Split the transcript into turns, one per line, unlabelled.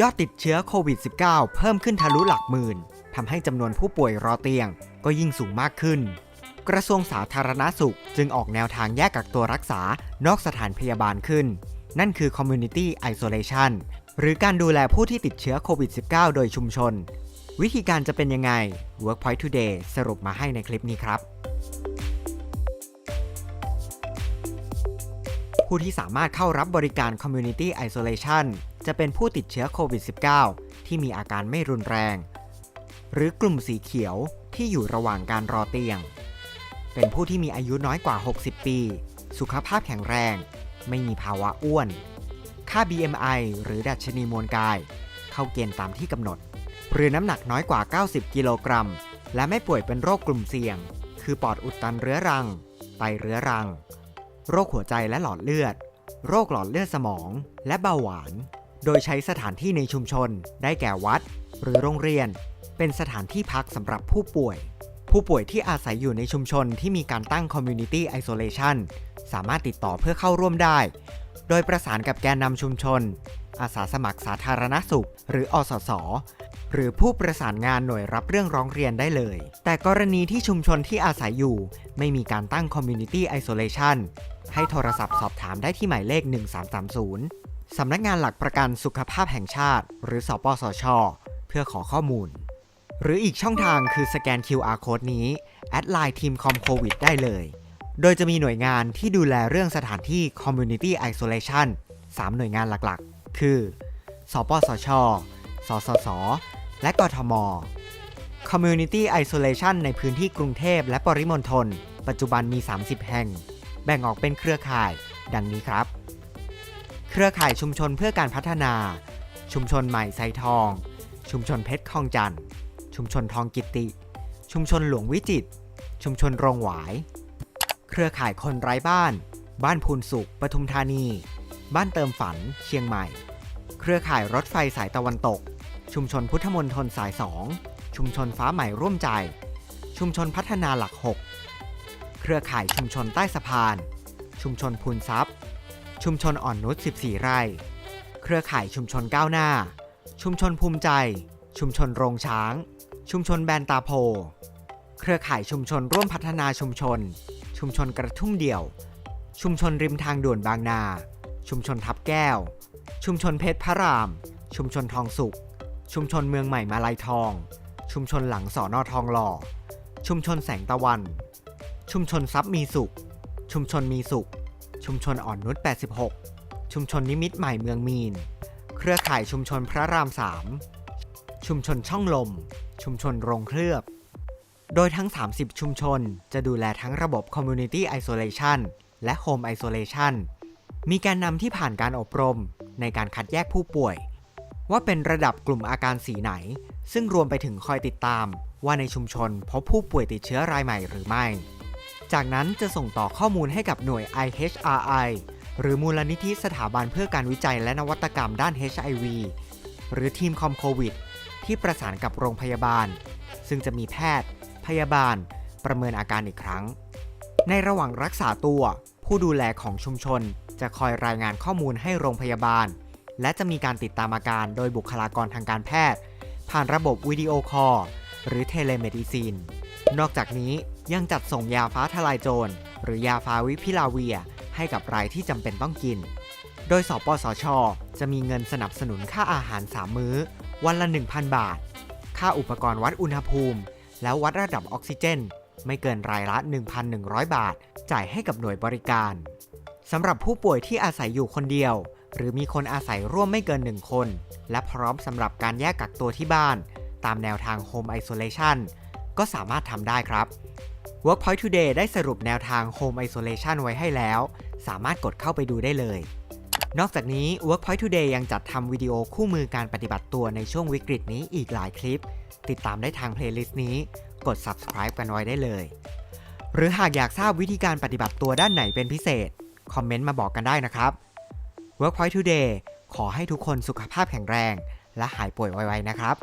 ยอดติดเชื้อโควิด -19 เพิ่มขึ้นทะลุหลักหมื่นทำให้จำนวนผู้ป่วยรอเตียงก็ยิ่งสูงมากขึ้น กระทรวงสาธารณาสุขจึงออกแนวทางแยกกักตัวรักษานอกสถานพยาบาลขึ้น นั่นคือ community isolation หรือการดูแลผู้ที่ติดเชื้อโควิด -19 โดยชุมชน วิธีการจะเป็นยังไง Workpoint Today สรุปมาให้ในคลิปนี้ครับ ผู้ที่สามารถเข้ารับบริการ Community Isolation จะเป็นผู้ติดเชื้อโควิด -19 ที่มีอาการไม่รุนแรง หรือกลุ่มสีเขียวที่อยู่ระหว่างการรอเตียง เป็นผู้ที่มีอายุน้อยกว่า 60 ปี สุขภาพแข็งแรง ไม่มีภาวะอ้วน ค่า BMI หรือดัชนีมวลกาย เข้าเกณฑ์ตามที่กำหนด หรือน้ำหนักน้อยกว่า 90 กิโลกรัม และไม่ป่วยเป็นโรคกลุ่มเสี่ยง คือปอดอุดตันเรื้อรัง ไตเรื้อรัง โรคหัวใจและหลอดเลือด โรคหลอดเลือดสมอง และเบาหวาน โดยใช้สถานที่ในชุมชน ได้แก่วัด หรือโรงเรียน เป็นสถานที่พักสำหรับผู้ป่วย ผู้ป่วยที่อาศัยอยู่ในชุมชนที่มีการตั้ง Community Isolation สามารถติดต่อเพื่อเข้าร่วมได้ โดยประสานกับแกนนำชุมชน อาสาสมัครสาธารณสุข หรืออสส หรือผู้ประสานงานหน่วยรับเรื่องร้องเรียนได้เลย แต่กรณีที่ชุมชนที่อาศัยอยู่ ไม่มีการตั้ง Community Isolation ให้โทรศัพท์สอบถามได้ที่หมายเลข 1330 สำนักงานหลักประกันสุขภาพแห่งชาติ หรือสปสช เพื่อขอข้อมูล หรืออีกช่องทางคือสแกน QR Code นี้ แอดไลน์ทีมคอมโควิดได้เลย โดยจะมีหน่วยงานที่ดูแลเรื่องสถานที่ Community Isolation 3 หน่วยงานหลักๆ คือ สปสช สสส และกทม Community Isolation ในพื้นที่กรุงเทพและปริมณฑลปัจจุบันมี 30 แห่ง แบ่งออกเป็นเครือข่าย ดังนี้ครับ เครือข่ายชุมชนเพื่อการพัฒนา ชุมชนใหม่ไซทอง ชุมชนเพชรคลองจันทร์ชุมชนทองกิตติชุมชนหลวงวิจิตรชุมชนโรงหวาย เครือข่ายคนไร้บ้าน บ้านพูนสุข ปทุมธานี บ้านเติมฝัน เชียงใหม่ เครือข่ายรถไฟสายตะวันตก ชุมชนพุทธมนตรสาย 2 ชุมชนฟ้าใหม่ร่วมใจ ชุมชนพัฒนาหลัก 6 เครือข่ายชุมชนใต้สะพาน ชุมชนพูนทรัพย์ ชุมชนอ่อนนุช 14 ไร่ เครือข่ายชุมชนก้าวหน้า ชุมชนภูมิใจ ชุมชนโรงช้าง ชุมชนแบนตาโพ เครือข่ายชุมชนร่วมพัฒนาชุมชน ชุมชนกระทุ่มเดี่ยว ชุมชนริมทางด่วนบางนา ชุมชนทับแก้ว ชุมชนเพชรพระราม ชุมชนทองสุข ชุมชนเมืองใหม่มาลายทอง ชุมชนหลังสอนอทองหล่อ ชุมชนแสงตะวัน ชุมชนทรัพย์มีสุข ชุมชนมีสุข ชุมชนอ่อนนุช86 ชุมชนนิมิตใหม่เมืองมีน เครือข่ายชุมชนพระราม3ชุมชนช่องลม ชุมชนโรงเคลือบ โดยทั้ง 30 ชุมชนจะดูแลทั้งระบบ Community Isolation และ Home Isolation มีการนำที่ผ่านการอบรมในการคัดแยกผู้ป่วย ว่าเป็นระดับกลุ่มอาการสีไหน ซึ่งรวมไปถึงคอยติดตามว่าในชุมชนพบผู้ป่วยติดเชื้อรายใหม่หรือไม่ จากนั้นจะส่งต่อข้อมูลให้กับหน่วย IHRI หรือมูลนิธิสถาบันเพื่อการวิจัยและนวัตกรรมด้าน HIV หรือทีมคอมโควิดที่ประสานกับโรงพยาบาล ซึ่งจะมีแพทย์ พยาบาล ประเมินอาการอีกครั้ง ในระหว่างรักษาตัว ผู้ดูแลของชุมชนจะคอยรายงานข้อมูลให้โรงพยาบาล และจะมีการติดตามอาการโดยบุคลากรทางการแพทย์ ผ่านระบบวิดีโอคอลหรือเทเลเมดิซิน นอกจากนี้ยังจัดส่งยาฟ้าทลายโจร หรือยาฟาวิพิลาเวีย ให้กับรายที่จำเป็นต้องกิน โดยสปสช จะมีเงินสนับสนุนค่าอาหาร 3 มื้อ วันละ 1,000 บาท ค่าอุปกรณ์วัดอุณหภูมิ แล้ววัดระดับออกซิเจน ไม่เกินรายละ 1,100 บาท จ่ายให้กับหน่วยบริการ สำหรับผู้ป่วยที่อาศัยอยู่คนเดียว หรือมีคนอาศัยร่วมไม่เกิน1คน และพร้อมสำหรับการแยกกักตัวที่บ้าน ตามแนวทาง Home Isolation ก็สามารถทำได้ครับ Workpoint Today ได้สรุปแนวทาง Home Isolation ไว้ให้แล้ว สามารถกดเข้าไปดูได้เลย นอกจากนี้ Workpoint Today ยังจัดทำวิดีโอคู่มือการปฏิบัติตัวในช่วงวิกฤตนี้อีกหลายคลิป ติดตามได้ทางเพลย์ลิสต์นี้ กด subscribe กันไว้ได้เลย หรือหากอยากทราบวิธีการปฏิบัติตัวด้านไหนเป็นพิเศษ คอมเมนต์มาบอกกันได้นะครับ Workpoint Today ขอให้ทุกคนสุขภาพแข็งแรง และหายป่วยไวๆนะครับ